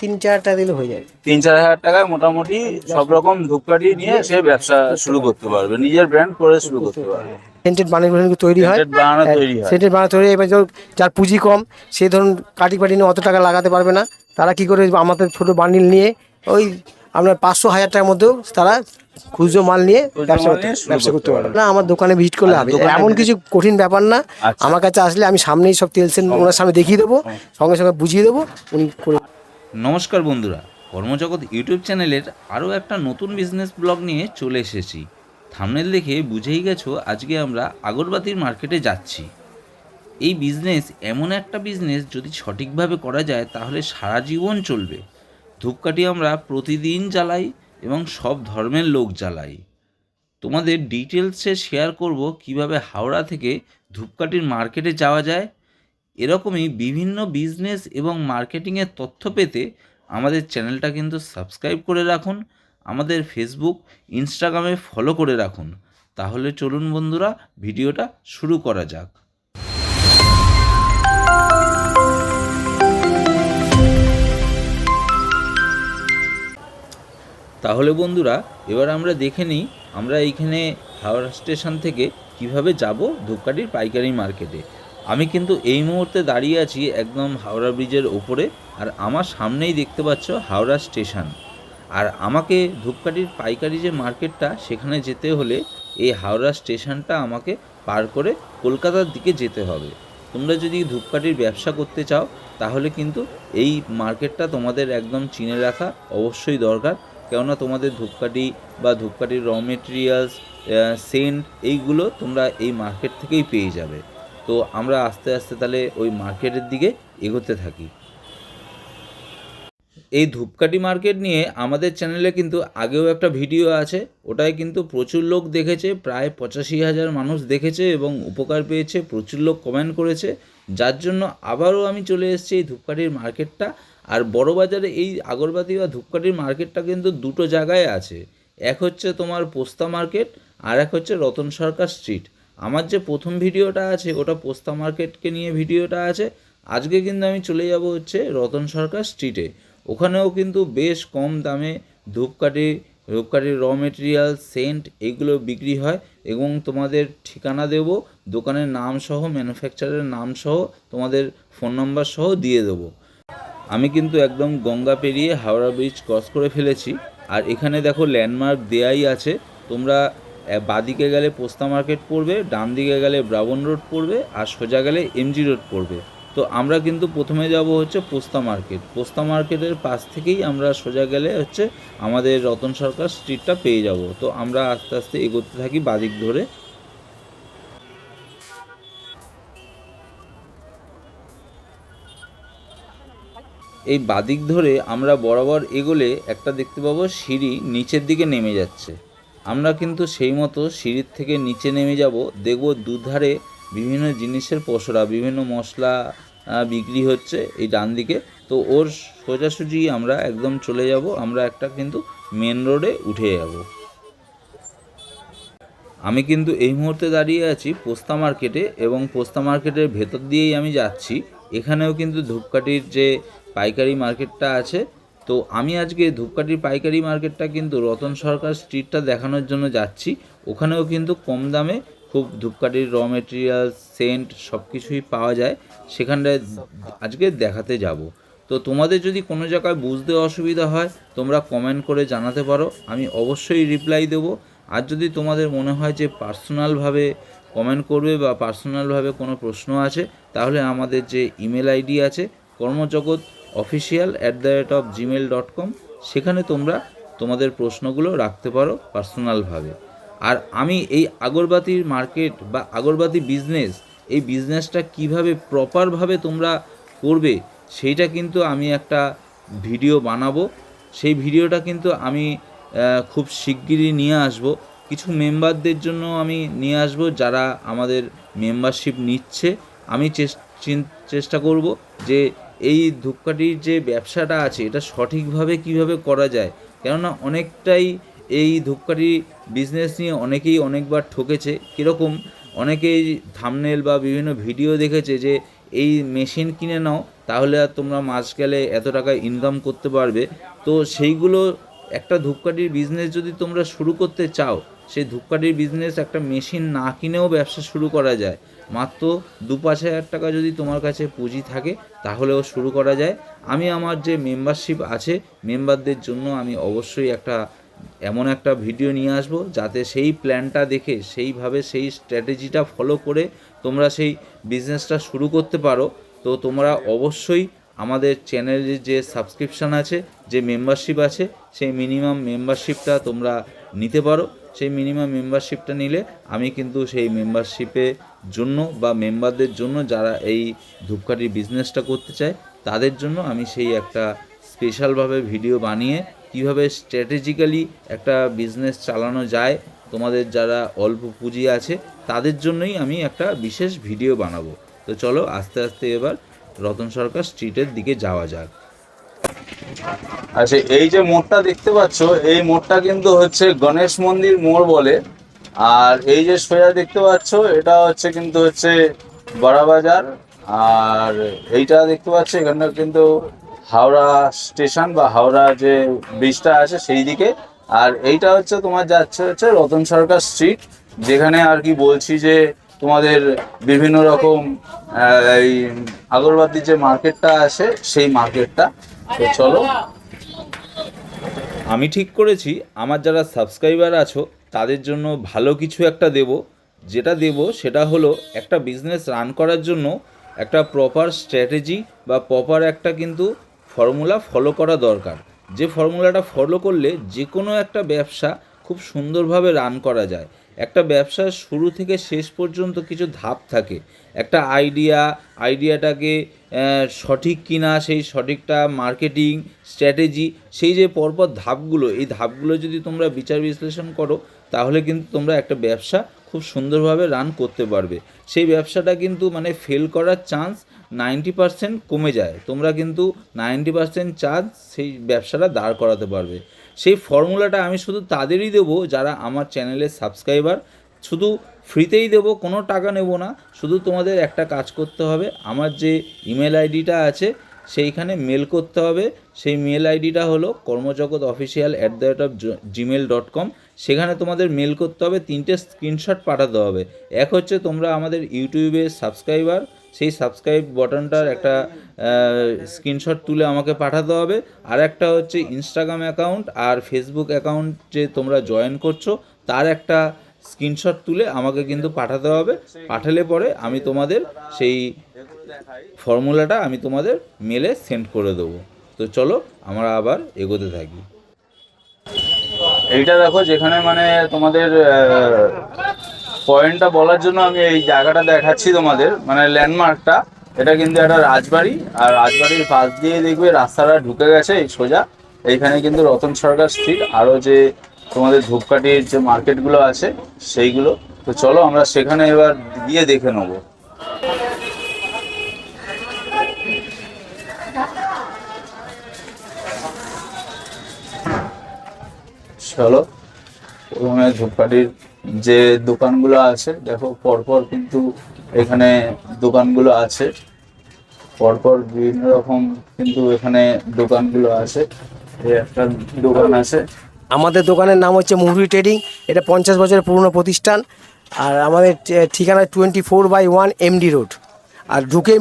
তিন চার টাকা দিলে হয়ে যায় তিন চার হাজার টাকায় মোটামুটি সব রকম ধূপকাঠি নিয়ে সে ব্যবসা শুরু করতে পারবে নিজের ব্র্যান্ড করে শুরু করতে পারবে। সেন্টেড বানিয়ে বানিয়ে তৈরি হয়। বানানো তৈরি হয়। সেন্টেড বানানো তৈরি এবার ধরুন যার পুঁজি কম সে ধরুন কাটি পাটি নিয়ে অত টাকা লাগাতে পারবে না। তারা কি করে আমাদের ছোট বান্ডিল নিয়ে ওই আপনার পাঁচশো হাজার টাকার মধ্যেও তারা খুচরো মাল নিয়ে ব্যবসা করতে ব্যবসা করতে পারবে। না আমার দোকানে ভিজিট করলে হবে। এমন কিছু কঠিন ব্যাপার না। আচ্ছা। আমার কাছে আসলে আমি সামনেই সব তেল সেল ওনার সামনে দেখিয়ে দেবো সঙ্গে সঙ্গে বুঝিয়ে দেবো উনি করে নমস্কার বন্ধুরা কর্মজগৎ ইউটিউব চ্যানেলের আরও একটা নতুন বিজনেস ব্লগ নিয়ে চলে এসেছি। থামনেল দেখে বুঝেই গেছো আজকে আমরা আগরবাতির মার্কেটে যাচ্ছি। এই বিজনেস এমন একটা বিজনেস যদি সঠিকভাবে করা যায় তাহলে সারা জীবন চলবে। ধূপকাঠি আমরা প্রতিদিন জ্বালাই এবং সব ধর্মের লোক জ্বালাই। তোমাদের ডিটেলসে শেয়ার করব কীভাবে হাওড়া থেকে ধূপকাঠির মার্কেটে যাওয়া যায়। এরকমই বিভিন্ন বিজনেস এবং মার্কেটিংয়ের তথ্য পেতে আমাদের চ্যানেলটা কিন্তু সাবস্ক্রাইব করে রাখুন, আমাদের ফেসবুক ইনস্টাগ্রামে ফলো করে রাখুন। তাহলে চলুন বন্ধুরা ভিডিওটা শুরু করা যাক। তাহলে বন্ধুরা, এবার আমরা দেখে নিই আমরা এইখানে হাওড়া স্টেশন থেকে কীভাবে যাব ধূপকাঠির পাইকারি মার্কেটে। আমি কিন্তু এই মুহূর্তে দাঁড়িয়ে আছি একদম হাওড়া ব্রিজের ওপরে, আর আমার সামনেই দেখতে পাচ্ছ হাওড়া স্টেশন। আর আমাকে ধূপকাঠির পাইকারি যে মার্কেটটা, সেখানে যেতে হলে এই হাওড়া স্টেশনটা আমাকে পার করে কলকাতার দিকে যেতে হবে। তোমরা যদি ধূপকাঠির ব্যবসা করতে চাও, তাহলে কিন্তু এই মার্কেটটা তোমাদের একদম চিনে রাখা অবশ্যই দরকার। কেননা তোমাদের ধূপকাঠি বা ধূপকাঠির র মেটেরিয়ালস সেন্ট এইগুলো তোমরা এই মার্কেট থেকেই পেয়ে যাবে। তো আমরা আস্তে আস্তে তাহলে ওই মার্কেটের দিকে এগোতে থাকি। এই ধূপকাঠি মার্কেট নিয়ে আমাদের চ্যানেলে কিন্তু আগেও একটা ভিডিও আছে, ওটায় কিন্তু প্রচুর লোক দেখেছে, প্রায় পঁচাশি হাজার মানুষ দেখেছে এবং উপকার পেয়েছে, প্রচুর লোক কমেন্ট করেছে। যার জন্য আবারও আমি চলে এসেছি এই ধূপকাঠির মার্কেটটা আর বড় বাজারে এই আগরবাতি বা ধূপকাঠির মার্কেটটা কিন্তু দুটো জায়গায় আছে। এক হচ্ছে তোমার পোস্তা মার্কেট, আর এক হচ্ছে রতন সরকার স্ট্রিট। আমার যে প্রথম ভিডিওটা আছে, ওটা পোস্তা মার্কেটকে নিয়ে ভিডিওটা আছে। আজকে কিন্তু আমি চলে যাব হচ্ছে রতন সরকার স্ট্রিটে। ওখানেও কিন্তু বেশ কম দামে ধূপকাঠি, ধূপকাঠির র মেটেরিয়াল সেন্ট এগুলো বিক্রি হয় এবং তোমাদের ঠিকানা দেব, দোকানের নাম সহ ম্যানুফ্যাকচারের নাম সহ, তোমাদের ফোন নাম্বার সহ দিয়ে দেবো। আমি কিন্তু একদম গঙ্গা পেরিয়ে হাওড়া ব্রিজ ক্রস করে ফেলেছি। আর এখানে দেখো ল্যান্ডমার্ক দেয়াই আছে। তোমরা বাদিকে গেলে পোস্তা মার্কেট পড়বে ডান দিকে গেলে ব্রাবন রোড পড়বে, আর সোজা গেলে এমজি রোড পড়বে। তো আমরা কিন্তু প্রথমে যাব হচ্ছে পোস্তা মার্কেট পোস্তা মার্কেটের পাশ থেকেই আমরা সোজা গেলে হচ্ছে আমাদের রতন সরকার স্ট্রিটটা পেয়ে যাব। তো আমরা আস্তে আস্তে এগোতে থাকি বাদিক ধরে। এই বাদিক ধরে আমরা বরাবর এগোলে একটা দেখতে পাবো সিঁড়ি নিচের দিকে নেমে যাচ্ছে। আমরা কিন্তু সেই মতো সিঁড়ির থেকে নিচে নেমে যাব, দেখব দুধারে বিভিন্ন জিনিসের পসরা, বিভিন্ন মশলা বিক্রি হচ্ছে এই ডান দিকে। তো ওর সোজাসুজি আমরা একদম চলে যাব, আমরা একটা কিন্তু মেন রোডে উঠে যাব। আমি কিন্তু এই মুহূর্তে দাঁড়িয়ে আছি পোস্তা মার্কেটে এবং পোস্তা মার্কেটের ভেতর দিয়েই আমি যাচ্ছি। এখানেও কিন্তু ধূপকাঠির যে পাইকারি মার্কেটটা আছে, তো আমি আজকে ধূপকাঠির পাইকারি মার্কেটটা কিন্তু রতন সরকার স্ট্রিটটা দেখানোর জন্য যাচ্ছি। ওখানেও কিন্তু কম দামে খুব ধূপকাঠির, র মেটেরিয়াল, সেন্ট সব কিছুই পাওয়া যায়। সেখানটায় আজকে দেখাতে যাব। তো তোমাদের যদি কোনো জায়গায় বুঝতে অসুবিধা হয়, তোমরা কমেন্ট করে জানাতে পারো। আমি অবশ্যই রিপ্লাই দেবো। আর যদি তোমাদের মনে হয় যে পার্সোনালভাবে কমেন্ট করবে বা পার্সোনালভাবে কোনো প্রশ্ন আছে, তাহলে আমাদের যে ইমেল আইডি আছে, Karmajagat official at the rate of Gmail dot com সেখানে তোমরা তোমাদের প্রশ্নগুলো রাখতে পারো পার্সোনালভাবে আর আমি এই আগরবাতির মার্কেট বা আগরবাতি বিজনেস এই বিজনেসটা কীভাবে প্রপারভাবে তোমরা করবে, সেইটা কিন্তু আমি একটা ভিডিও বানাবো। সেই ভিডিওটা কিন্তু আমি খুব শিগগিরই নিয়ে আসব। কিছু মেম্বারদের জন্য আমি নিয়ে আসব যারা আমাদের মেম্বারশিপ নিচ্ছে। আমি চেষ্টা করব যে এই ধূপকাঠির যে ব্যবসাটা আছে, এটা সঠিকভাবে কীভাবে করা যায়? কেননা অনেকটাই এই ধূপকাঠি বিজনেস নিয়ে অনেকেই অনেকবার ঠকেছে। কীরকম? অনেকেই থামনেল বা বিভিন্ন ভিডিও দেখেছে যে এই মেশিন কিনে নাও, তাহলে আর তোমরা মাস গেলে এত টাকা ইনকাম করতে পারবে। তো সেইগুলো একটা ধূপকাঠির বিজনেস যদি তোমরা শুরু করতে চাও সেই ধূপকাঠির বিজনেস একটা মেশিন না কিনেও ব্যবসা শুরু করা যায়। মাত্র দু পাঁচ হাজার টাকা যদি তোমার কাছে পুঁজি থাকে, তাহলেও শুরু করা যায়। আমি আমার যে মেম্বারশিপ আছে মেম্বারদের জন্য আমি অবশ্যই একটা, এমন একটা ভিডিও নিয়ে আসব, যাতে সেই প্ল্যানটা দেখে, সেইভাবে সেই স্ট্র্যাটেজিটা ফলো করে তোমরা সেই বিজনেসটা শুরু করতে পারো। তো তোমরা অবশ্যই আমাদের চ্যানেলের যে সাবস্ক্রিপশান আছে, যে মেম্বারশিপ আছে, সেই মিনিমাম মেম্বারশিপটা তোমরা নিতে পারো। সেই মিনিমাম মেম্বারশিপটা নিলে আমি কিন্তু সেই মেম্বারশিপে জন্য বা মেম্বারদের জন্য যারা এই ধূপকাঠির বিজনেসটা করতে চায়, তাদের জন্য আমি সেই একটা স্পেশালভাবে ভিডিও বানিয়ে কীভাবে স্ট্র্যাটেজিক্যালি একটা বিজনেস চালানো যায়, তোমাদের যারা অল্প পুঁজি আছে, তাদের জন্যই আমি একটা বিশেষ ভিডিও বানাবো। তো চলো আস্তে আস্তে এবার রতন সরকার স্ট্রিটের দিকে যাওয়া যাক। আচ্ছা এই যে মোড়টা দেখতে পাচ্ছ, এই মোড়টা কিন্তু হচ্ছে গণেশ মন্দির মোড় বলে। আর এই যে সোজা দেখতে পাচ্ছ, এটা হচ্ছে কিন্তু হচ্ছে বড়া বাজার। আর এইটা দেখতে পাচ্ছ, এখানে কিন্তু হাওড়া স্টেশন বা হাওড়া যে ব্রিজটা আছে সেই দিকে। আর এইটা হচ্ছে তোমার যাচ্ছে হচ্ছে রতন সরকার স্ট্রিট, যেখানে আর কি বলছি যে তোমাদের বিভিন্ন রকম এই আগরবাতির যে মার্কেটটা আছে, সেই মার্কেটটা। তো চলো। আমি ঠিক করেছি আমার যারা সাবস্ক্রাইবার আছো তাদের জন্য ভালো কিছু একটা দেব। যেটা দেব সেটা হলো একটা বিজনেস রান করার জন্য একটা প্রপার স্ট্র্যাটেজি বা প্রপার একটা কিন্তু ফর্মুলা ফলো করা দরকার। যে ফর্মুলাটা ফলো করলে যে কোনো একটা ব্যবসা খুব সুন্দরভাবে রান করা যায়। একটা ব্যবসার শুরু থেকে শেষ পর্যন্ত কিছু ধাপ থাকে। একটা আইডিয়া আইডিয়াটাকে সঠিক কিনা, সেই সঠিকটা মার্কেটিং স্ট্র্যাটেজি সেই যে পরপর ধাপগুলো, এই ধাপগুলো যদি তোমরা বিচার বিশ্লেষণ করো, তাহলে কিন্তু তোমরা একটা ব্যবসা খুব সুন্দরভাবে রান করতে পারবে। সেই ব্যবসাটা কিন্তু মানে ফেল করার চান্স নাইনটি পার্সেন্ট কমে যায়। তোমরা কিন্তু নাইনটি পার্সেন্ট চান্স সেই ব্যবসাটা দাঁড় করাতে পারবে। সেই ফর্মুলাটা আমি শুধু তাদেরই দেবো যারা আমার চ্যানেলের সাবস্ক্রাইবার। শুধু ফ্রিতেই দেব, কোনো টাকা নেব না। শুধু তোমাদের একটা কাজ করতে হবে। আমার যে ইমেল আইডিটা আছে সেইখানে মেল করতে হবে। সেই মেল আইডিটা হলো Karmajagat official at the rate of Gmail dot com সেখানে তোমাদের মেল করতে হবে, তিনটে স্ক্রিনশট পাঠাতে হবে। এক হচ্ছে তোমরা আমাদের ইউটিউবে সাবস্ক্রাইবার সেই সাবস্ক্রাইব বটনটার একটা স্ক্রিনশট তুলে আমাকে পাঠাতে হবে। আর একটা হচ্ছে ইনস্টাগ্রাম অ্যাকাউন্ট আর ফেসবুক অ্যাকাউন্ট যে তোমরা জয়েন করছ। তার একটা স্ক্রিনশট তুলে আমাকে কিন্তু পাঠাতে হবে। পাঠালে পরে আমি তোমাদের সেই ফর্মুলাটা আমি তোমাদের মেলে সেন্ড করে দেবো। তো চলো, আমরা আবার এগোতে থাকি। এইটা দেখো, যেখানে মানে তোমাদের পয়েন্টটা বলার জন্য আমি এই জায়গাটা দেখাচ্ছি তোমাদের। মানে ল্যান্ডমার্কটা এটা কিন্তু একটা রাজবাড়ি। আর রাজবাড়ির পাশ দিয়ে দেখবে রাস্তাটা ঢুকে গেছে এই সোজা। এইখানে কিন্তু রতন সরকার স্ট্রিট আরও যে তোমাদের ধূপকাঠির যে মার্কেটগুলো আছে, সেইগুলো। তো চলো আমরা সেখানে এবার গিয়ে দেখে নেব। চলো, প্রথমে ধূপকাঠির যে দোকানগুলো আছে, দেখো পরপর কিন্তু এখানে দোকানগুলো আছে। পরপর বিভিন্ন রকম কিন্তু এখানে দোকানগুলো আছে। একটা দোকান আছে। আমাদের দোকানের নাম হচ্ছে মুভি ট্রেডিং এটা পঞ্চাশ বছরের পুরনো প্রতিষ্ঠান আর আমাদের ঠিকানা twenty four by one MD road আর ঢুকে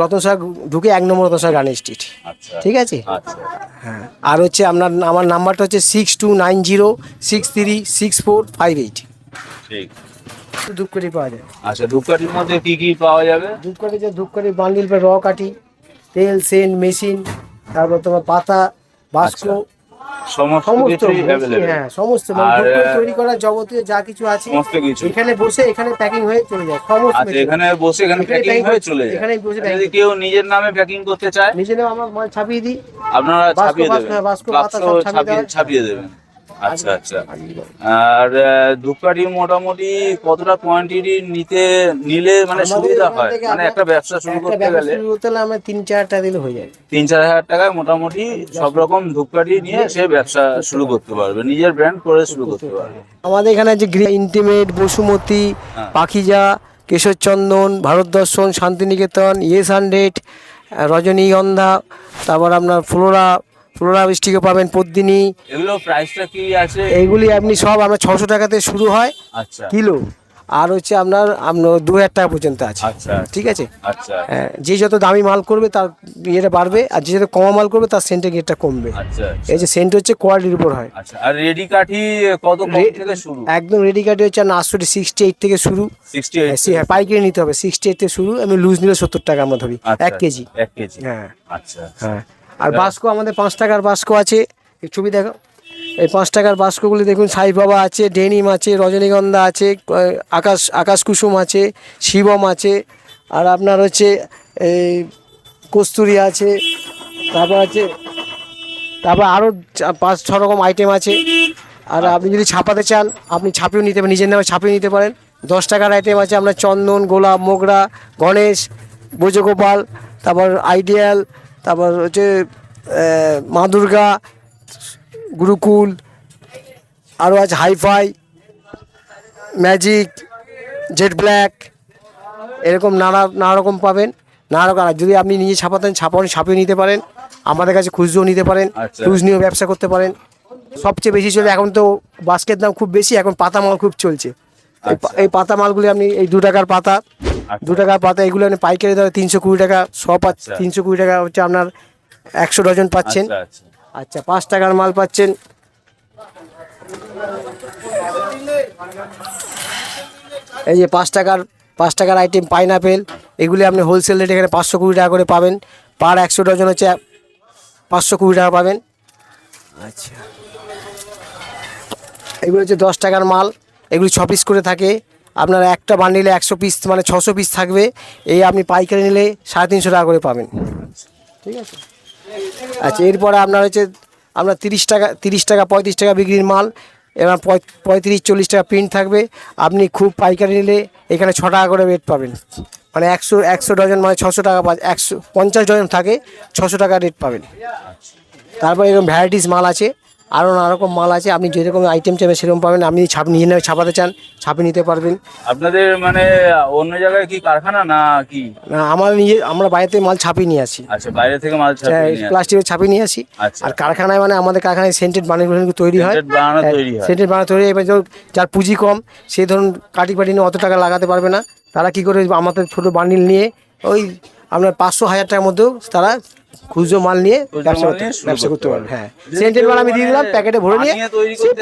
রতন সাহা ঢুকে এক নম্বর রতন গান স্ট্রিট। আচ্ছা। ঠিক আছে? আচ্ছা। হ্যাঁ। আর হচ্ছে আপনার আমার নাম্বারটা হচ্ছে six two nine zero six three six four five eight. ঠিক। ধূপকাঠি পাওয়া যায়। আচ্ছা ধূপকাঠির মধ্যে কি কি পাওয়া যাবে? ধূপকাঠি যে ধূপকাঠি বান্ডিল র কাঠি তেল সেন মেশিন তারপর তোমার পাতা বাস্কো সমস্ত হ্যাঁ সমস্ত মানে তৈরি যাবতীয় যা কিছু আছে সমস্ত কিছু। এখানে বসে এখানে প্যাকিং হয়ে চলে যায় সমস্ত আচ্ছা এখানে বসে এখানে এখানে প্যাকিং হয়ে চলে যায়। এখানেই বসে যদি কেউ নিজের নামে প্যাকিং করতে চায় আমার মাল ছাপিয়ে দিই। আপনারা ছাপিয়ে দেবেন। বাস্কো, পাতা ছাপিয়ে ছাপিয়ে ছাপিয়ে দেবেন। আচ্ছা আচ্ছা আর ধূপকাঠি মোটামুটি কতটা কোয়ান্টিটি নিতে নিলে মানে সুবিধা হয়? মানে একটা ব্যবসা শুরু করতে গেলে আমরা তিন চারটা দিলে হয়ে যায়। তিন চার হাজার টাকায় মোটামুটি সব রকম ধূপকাঠি নিয়ে সে ব্যবসা শুরু করতে পারবে। নিজের ব্র্যান্ড করে শুরু করতে পারবে। আমাদের এখানে গ্রি ইন্টিমেট বসুমতী। পাখিজা কেশর চন্দন ভারত দর্শন শান্তিনিকেতন ইয়েস হান্ড্রেড রজনীগন্ধা তারপর আপনার ফ্লোরা ফ্লোরা বৃষ্টিকে পাবেন পদ্মিনী। এগুলো প্রাইসটা কি আছে? এইগুলি আপনি সব আপনার ছশো টাকাতে শুরু হয় আচ্ছা। কিলো। আর হচ্ছে আপনার আপনার দু হাজার টাকা পর্যন্ত আছে। আচ্ছা। ঠিক আছে? আচ্ছা। যে যত দামি মাল করবে তার ইয়েটা বাড়বে আর যে যত কম মাল করবে তার সেন্টের গেটটা কমবে। আচ্ছা এই যে সেন্ট হচ্ছে কোয়ালিটির উপর হয়। আর রেডি কাঠি কত থেকে শুরু? একদম রেডি কাটে হচ্ছে আটশোটি সিক্সটি এইট থেকে শুরু। হ্যাঁ, হ্যাঁ পাইকারি নিতে হবে। সিক্সটি এইট থেকে শুরু আমি লুজ নিলে সত্তর টাকা আমরা ধরি এক কেজি। এক কেজি। হ্যাঁ। আচ্ছা। হ্যাঁ। আর বাস্কো আমাদের পাঁচ টাকার বাস্কো আছে। এই ছবি দেখো। এই পাঁচ টাকার বাস্কগুলি দেখুন সাই বাবা আছে ডেনিম আছে রজনীগন্ধা আছে আকাশ আকাশ কুসুম আছে শিবম আছে আর আপনার হচ্ছে এই কস্তুরি আছে তারপর আছে তারপর আরও পাঁচ ছ রকম আইটেম আছে। আর আপনি যদি ছাপাতে চান আপনি ছাপিও নিতে পারেন নিজের নামে ছাপিয়ে নিতে পারেন। দশ টাকার আইটেম আছে আপনার চন্দন গোলাপ মোগরা গণেশ ব্রজগোপাল তারপর আইডিয়াল তারপর হচ্ছে মা দুর্গা গুরুকুল আরও আছে হাইফাই ম্যাজিক জেড ব্ল্যাক এরকম নানা নানা রকম পাবেন। নানা রকম আর যদি আপনি নিজে ছাপাতেন ছাপানো ছাপিয়ে নিতে পারেন। আমাদের কাছে খুচরো নিতে পারেন আচ্ছা। খুচ নিয়েও ব্যবসা করতে পারেন। সবচেয়ে বেশি চলে এখন তো বাস্কের দাম খুব বেশি এখন পাতা মাল খুব চলছে। এই পাতা মালগুলি আপনি এই দু টাকার পাতা দু টাকার পাতা এগুলো আপনি পাইকারি দামে তিনশো কুড়ি টাকা শ পাচ্ছেন আচ্ছা। তিনশো কুড়ি টাকা হচ্ছে আপনার একশো ডজন পাচ্ছেন। আচ্ছা আচ্ছা। আচ্ছা পাঁচ টাকার মাল পাচ্ছেন। এই যে পাঁচ টাকার পাঁচ টাকার আইটেম পাইনাপেল এগুলি আপনি হোলসেল রেট এখানে পাঁচশো কুড়ি টাকা করে পাবেন। পার একশো ডজন হচ্ছে পাঁচশো কুড়ি টাকা পাবেন। আচ্ছা। এগুলো হচ্ছে দশ টাকার মাল এগুলি ছ পিস করে থাকে। আপনার একটা বান্ডিলে একশো পিস মানে ছশো পিস থাকবে। এই আপনি পাইকারি নিলে সাড়ে তিনশো টাকা করে পাবেন। ঠিক আছে? আচ্ছা এরপরে আপনার হচ্ছে, আপনার তিরিশ টাকা তিরিশ টাকা, পঁয়ত্রিশ টাকা বিক্রির মাল, এবার পঁয়ত্রিশ, চল্লিশ টাকা প্রিন্ট থাকবে। আপনি খুব পাইকারি নিলে এখানে ছ টাকা করে রেট পাবেন। মানে একশো একশো ডজন মানে ছশো টাকা একশো, পঞ্চাশ ডজন থাকে, ছশো টাকা রেট পাবেন। তারপর এরকম ভ্যারাইটিস মাল আছে। আরও নানা রকম মাল আছে আপনি যেরকম আইটেম চাইবেন সেরকম পাবেন আপনি ছাপ নিজে নামে ছাপাতে চান ছাপে নিতে পারবেন। আপনাদের মানে অন্য জায়গায় কি কারখানা না কি? না আমার নিজে আমরা বাইরে মাল ছাপিয়ে নিয়ে আসি। আচ্ছা বাইরে থেকে মাল ছাপিয়ে প্লাস্টিকের ছাপিয়ে নিয়ে আসি। আচ্ছা। আর কারখানায় মানে আমাদের কারখানায় সেন্টেড হয়। বানানো তৈরি হয়। সেন্টেড বানানো তৈরি এবার ধরুন যার পুঁজি কম সে ধরুন কাটি পাটি নিয়ে অত টাকা লাগাতে পারবে না। তারা কি করে আমাদের ছোটো বান্ডিল নিয়ে ওই আপনার পাঁচশো হাজার টাকার মধ্যেও তারা খুচরো মাল নিয়ে ব্যবসা করতে ব্যবসা করতে পারবে। হ্যাঁ। যদি মাল আমি দিয়ে দিলাম মানে প্যাকেটে ভরে নিয়ে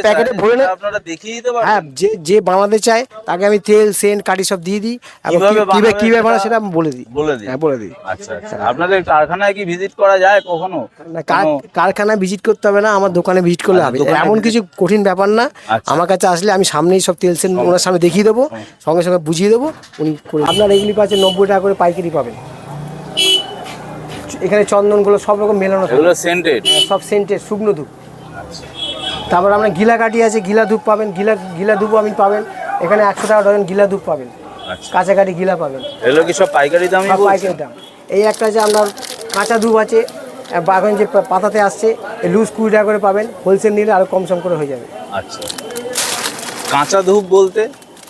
প্যাকেটে ভরে নিয়ে আপনারা দেখিয়ে দিতে পারবেন। হ্যাঁ যে যে বানাতে চায় তাকে আমি তেল সেন্ট কাটি সব দিয়ে দিই এবং কীভাবে কীভাবে কীভাবে বানায় সেটা আমি বলে দিই। বলে দিন হ্যাঁ বলে দিই। আচ্ছা আচ্ছা। আপনাদের কারখানায় কি ভিজিট করা যায় কখনো? না কার- কারখানায় ভিজিট করতে হবে না আমার দোকানে ভিজিট করলে আচ্ছা, হবে। এমন কিছু কঠিন ব্যাপার না আচ্ছা। আমার কাছে আসলে আমি সামনেই সব তেল সেন্ট ওনার সামনে দেখিয়ে দেবো সঙ্গে সঙ্গে বুঝিয়ে দেবো উনি আপনার এগুলি পাচ্ছে নব্বই টাকা করে পাইকারি পাবেন। এখানে চন্দনগুলো সব রকম মেলানো এগুলো সেন্টেড সব সেন্টের শুকনো ধূপ তারপর আপনার গিলা কাঠি আছে গিলা ধূপ পাবেন গিলা গিলা ধূপও আপনি পাবেন। এখানে একশো টাকা ডজন গিলা ধূপ পাবেন। আচ্ছা। কাঁচা কাঠি গিলা পাবেন। এগুলো কি সব পাইকারি দামই সব পাইকারি দাম। এই একটা যে আপনার কাঁচা ধূপ আছে আর বা এখন যে পাতাতে আসছে লুজ কুড়ি টাকা করে পাবেন। হোলসেল নিলে আরও কম সম করে হয়ে যাবে। আচ্ছা। কাঁচা ধূপ বলতে?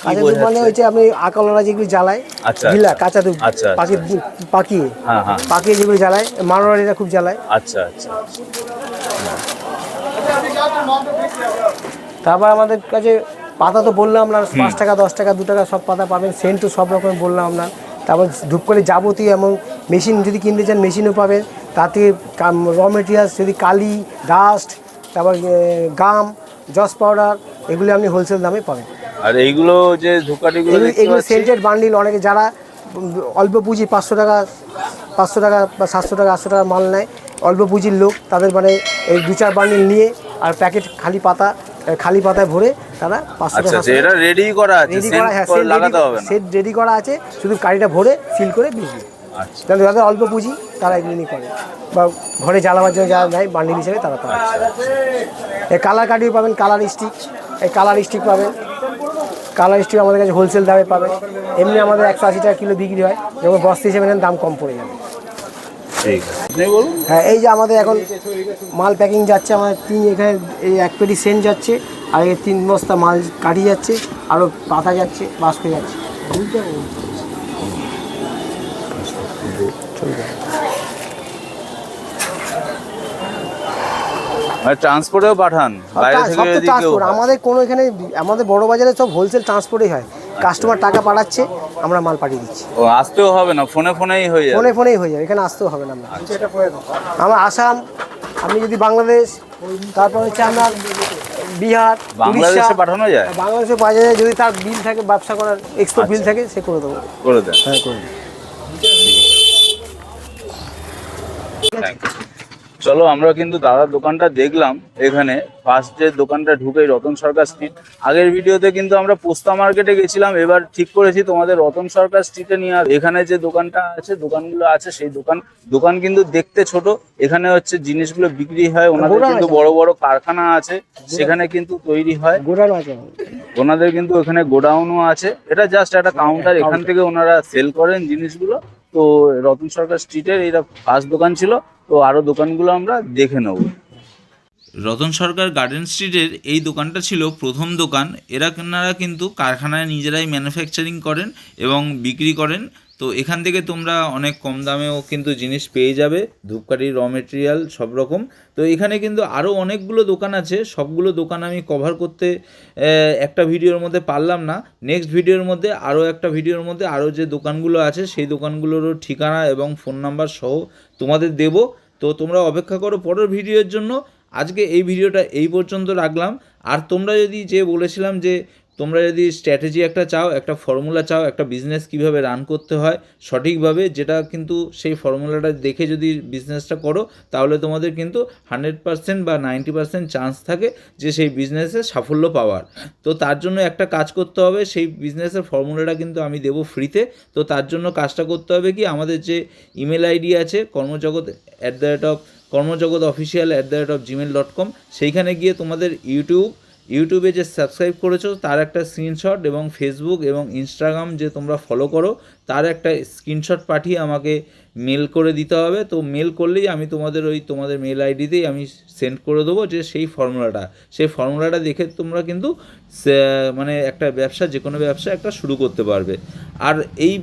কাঁচা ধূপ মানে হচ্ছে আপনি আকালরা যেগুলি জ্বালায় আচ্ছা, গিলা আচ্ছা। কাঁচা ধূপ আচ্ছা, আচ্ছা। পাখি পাকিয়ে হ্যাঁ হ্যাঁ। পাকিয়ে যেগুলি জ্বালায় মারোয়ারিরা খুব জ্বালায়। আচ্ছা আচ্ছা। তারপর আমাদের কাছে পাতা তো বললাম আপনার পাঁচ টাকা দশ টাকা দু টাকা সব পাতা পাবেন সেন্ট তো সব রকম বললাম আপনার তারপর ধূপ করে যাবতীয় এমন মেশিন যদি কিনতে চান মেশিনও পাবেন। তাতে র মেটেরিয়ালস যদি কালি ডাস্ট তারপর গাম জস পাউডার এগুলি আপনি হোলসেল দামে পাবেন। আর এইগুলো যে ধূপকাঠিগুলো এগুলো সেন্টেড বান্ডিল অনেকে যারা অল্প পুঁজি পাঁচশো টাকা পাঁচশো টাকা বা সাতশো টাকা আটশো টাকা মাল নেয় অল্প পুঁজির লোক তাদের মানে এই দু চার বান্ডিল নিয়ে আর প্যাকেট খালি পাতা খালি পাতায় ভরে তারা পাঁচশো আচ্ছা টাকা আচ্ছা এটা রেডি করা আছে রেডি করা হ্যাঁ সেট লাগাতে হবে না। সেট রেডি করা আছে শুধু গাড়িটা ভরে সিল করে বিজলি আচ্ছা। তাহলে যাদের অল্প পুঁজি তারা এগুলো নিয়ে করে। বা ঘরে জ্বালাবার জন্য যারা নেয় বান্ডিল হিসেবে তারা এই কালার কাটিও পাবেন কালার স্টিক এই কালার স্টিক পাবেন। কালার স্টিল আমাদের কাছে হোলসেল দামে পাবে। এমনি আমাদের একশো আশি টাকা কিলো বিক্রি হয়। যখন বস্তা হিসেবে নেন দাম কম পড়ে যাবে। হ্যাঁ এই যে আমাদের এখন মাল প্যাকিং যাচ্ছে আমাদের তিন এখানে এই এক পেটি সেন্ট যাচ্ছে আর এই তিন বস্তা মাল কাটি যাচ্ছে আরও পাতা যাচ্ছে বাস্ক যাচ্ছে। মানে ট্রান্সপোর্টেও পাঠান বাইরে থেকে যদি কেউ ট্রান্সপোর্ট আমাদের কোনো এখানে আমাদের বড় বাজারে সব হোলসেল ট্রান্সপোর্টই হয়। কাস্টমার টাকা পাঠাচ্ছে আমরা মাল পাঠিয়ে দিচ্ছি। ও আসতেও হবে না ফোনে ফোনেই হয়ে যাবে। ফোনে ফোনেই হয়ে যাবে এখানে আসতেও হবে না আমরা। আমরা আসাম আপনি যদি বাংলাদেশ তারপর হচ্ছে আপনার বিহার বাংলাদেশে পাঠানো যায়? বাংলাদেশে পাওয়া যায় যদি তার বিল থাকে ব্যবসা করার এক্সপোর্ট বিল থাকে সে করে দেবো। করে দেন। হ্যাঁ করে you. চলো আমরা কিন্তু দাদার দোকানটা দেখলাম এখানে। ফার্স্ট যে দোকানটা ঢুকেই রতন সরকার স্ট্রিট আগের ভিডিওতে কিন্তু আমরা পোস্তা মার্কেটে গেছিলাম এবার ঠিক করেছি তোমাদের রতন সরকার স্ট্রিটে নিয়ে আর এখানে যে দোকানটা আছে দোকানগুলো আছে সেই দোকান। দোকান কিন্তু দেখতে ছোট। এখানে হচ্ছে জিনিসগুলো বিক্রি হয় ওনাদের কিন্তু বড় বড় কারখানা আছে সেখানে কিন্তু তৈরি হয়। ওনাদের কিন্তু এখানে গোডাউনও আছে। এটা জাস্ট একটা কাউন্টার এখান থেকে ওনারা সেল করেন জিনিসগুলো। তো রতন সরকার স্ট্রিটের এটা ফার্স্ট দোকান ছিল, তো আরও দোকানগুলো আমরা দেখে নেব। রতন সরকার গার্ডেন স্ট্রিটের এই দোকানটা ছিল প্রথম দোকান। এরা কেনারা কিন্তু কারখানায় নিজেরাই ম্যানুফ্যাকচারিং করেন এবং বিক্রি করেন। তো এখান থেকে তোমরা অনেক কম দামেও কিন্তু জিনিস পেয়ে যাবে। ধূপকাঠি র মেটেরিয়াল সব রকম। তো এখানে কিন্তু আরও অনেকগুলো দোকান আছে। সবগুলো দোকান আমি কভার করতে একটা ভিডিওর মধ্যে পারলাম না। নেক্সট ভিডিওর মধ্যে আরও একটা ভিডিওর মধ্যে আরও যে দোকানগুলো আছে, সেই দোকানগুলোরও ঠিকানা এবং ফোন নাম্বার সহ তোমাদের দেব। তো তোমরা অপেক্ষা করো পরের ভিডিওর জন্য। আজকে এই ভিডিওটা এই পর্যন্ত রাখলাম। আর তোমরা যদি যে বলেছিলাম যে তোমরা যদি স্ট্র্যাটেজি একটা চাও, একটা ফর্মুলা চাও, একটা বিজনেস কীভাবে রান করতে হয়, সঠিকভাবে যেটা কিন্তু সেই ফর্মুলাটা দেখে যদি বিজনেসটা করো, তাহলে তোমাদের কিন্তু হান্ড্রেড পার্সেন্ট বা নাইনটি পার্সেন্ট চান্স থাকে যে সেই বিজনেসে সাফল্য পাওয়ার। তো তার জন্য একটা কাজ করতে হবে, সেই বিজনেসের ফর্মুলাটা কিন্তু আমি দেবো ফ্রিতে তো তার জন্য কাজটা করতে হবে কি, আমাদের যে ইমেল আইডি আছে, Karmajagat at the rate of Karmajagat official at the rate of Gmail dot com সেইখানে গিয়ে তোমাদের ইউটিউব ইউটিউবে যে সাবস্ক্রাইব করেছ, তার একটা স্ক্রিনশট এবং ফেসবুক এবং ইনস্টাগ্রাম যে তোমরা ফলো করো, তার একটা স্ক্রিনশট পাঠিয়ে আমাকে মেল করে দিতে হবে। তো মেল করলেই আমি তোমাদের ওই তোমাদের মেল আইডিতেই আমি সেন্ড করে দেবো যে সেই ফর্মুলাটা সেই ফর্মুলাটা দেখে তোমরা কিন্তু মানে একটা ব্যবসা যে কোনো ব্যবসা একটা শুরু করতে পারবে। আর এই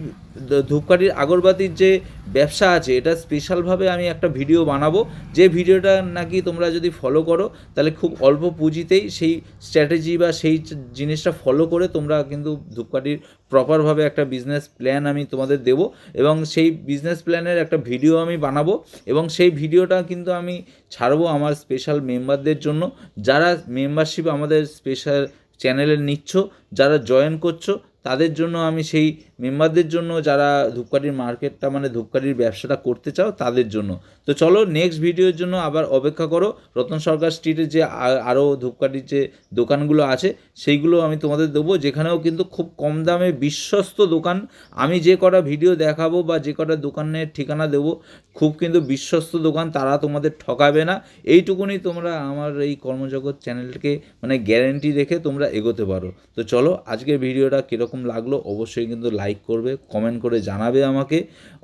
ধূপকাঠির আগরবাতির যে ব্যবসা আছে, এটা স্পেশালভাবে আমি একটা ভিডিও বানাবো। যে ভিডিওটা নাকি তোমরা যদি ফলো করো, তাহলে খুব অল্প পুঁজিতেই সেই স্ট্র্যাটেজি বা সেই জিনিসটা ফলো করে তোমরা কিন্তু ধূপকাঠির প্রপারভাবে একটা বিজনেস প্ল্যান আমি তোমাদের দেবো এবং সেই বিজনেস প্ল্যানের একটা ভিডিও আমি বানাবো এবং সেই ভিডিওটা কিন্তু আমি ছাড়বো আমার স্পেশাল মেম্বারদের জন্য। যারা মেম্বারশিপ আমাদের স্পেশাল চ্যানেলে নিচ্ছ, যারা জয়েন করছ, তাদের জন্য আমি সেই মেম্বারদের জন্য যারা ধূপকাঠির মার্কেটটা মানে ধূপকাঠির ব্যবসাটা করতে চাও, তাদের জন্য। তো চলো নেক্সট ভিডিওর জন্য আবার অপেক্ষা করো। রতন সরকার স্ট্রিটের যে আরও ধূপকাঠির যে দোকানগুলো আছে, সেইগুলো আমি তোমাদের দেবো, যেখানেও কিন্তু খুব কম দামে বিশ্বস্ত দোকান। আমি যে কটা ভিডিও দেখাবো বা যে কটা দোকানের ঠিকানা দেবো, খুব কিন্তু বিশ্বস্ত দোকান, তারা তোমাদের ঠকাবে না। এইটুকুনি তোমরা আমার এই কর্মজগৎ চ্যানেলকে মানে গ্যারেন্টি রেখে তোমরা এগোতে পারো। তো চলো, আজকের ভিডিওটা কীরকম লাগল, অবশ্যই কিন্তু লাইক করবে কমেন্ট করে জানাবে আমাকে।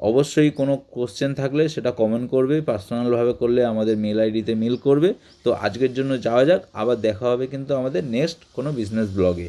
অবশ্যই কোনো কোশ্চেন থাকলে সেটা কমেন্ট করবে পার্সোনালভাবে করলে আমাদের মেল আইডিতে মেল করবে। তো আজকের জন্য যাওয়া যাক, আবার দেখা হবে কিন্তু আমাদের নেক্সট কোনো বিজনেস ব্লগে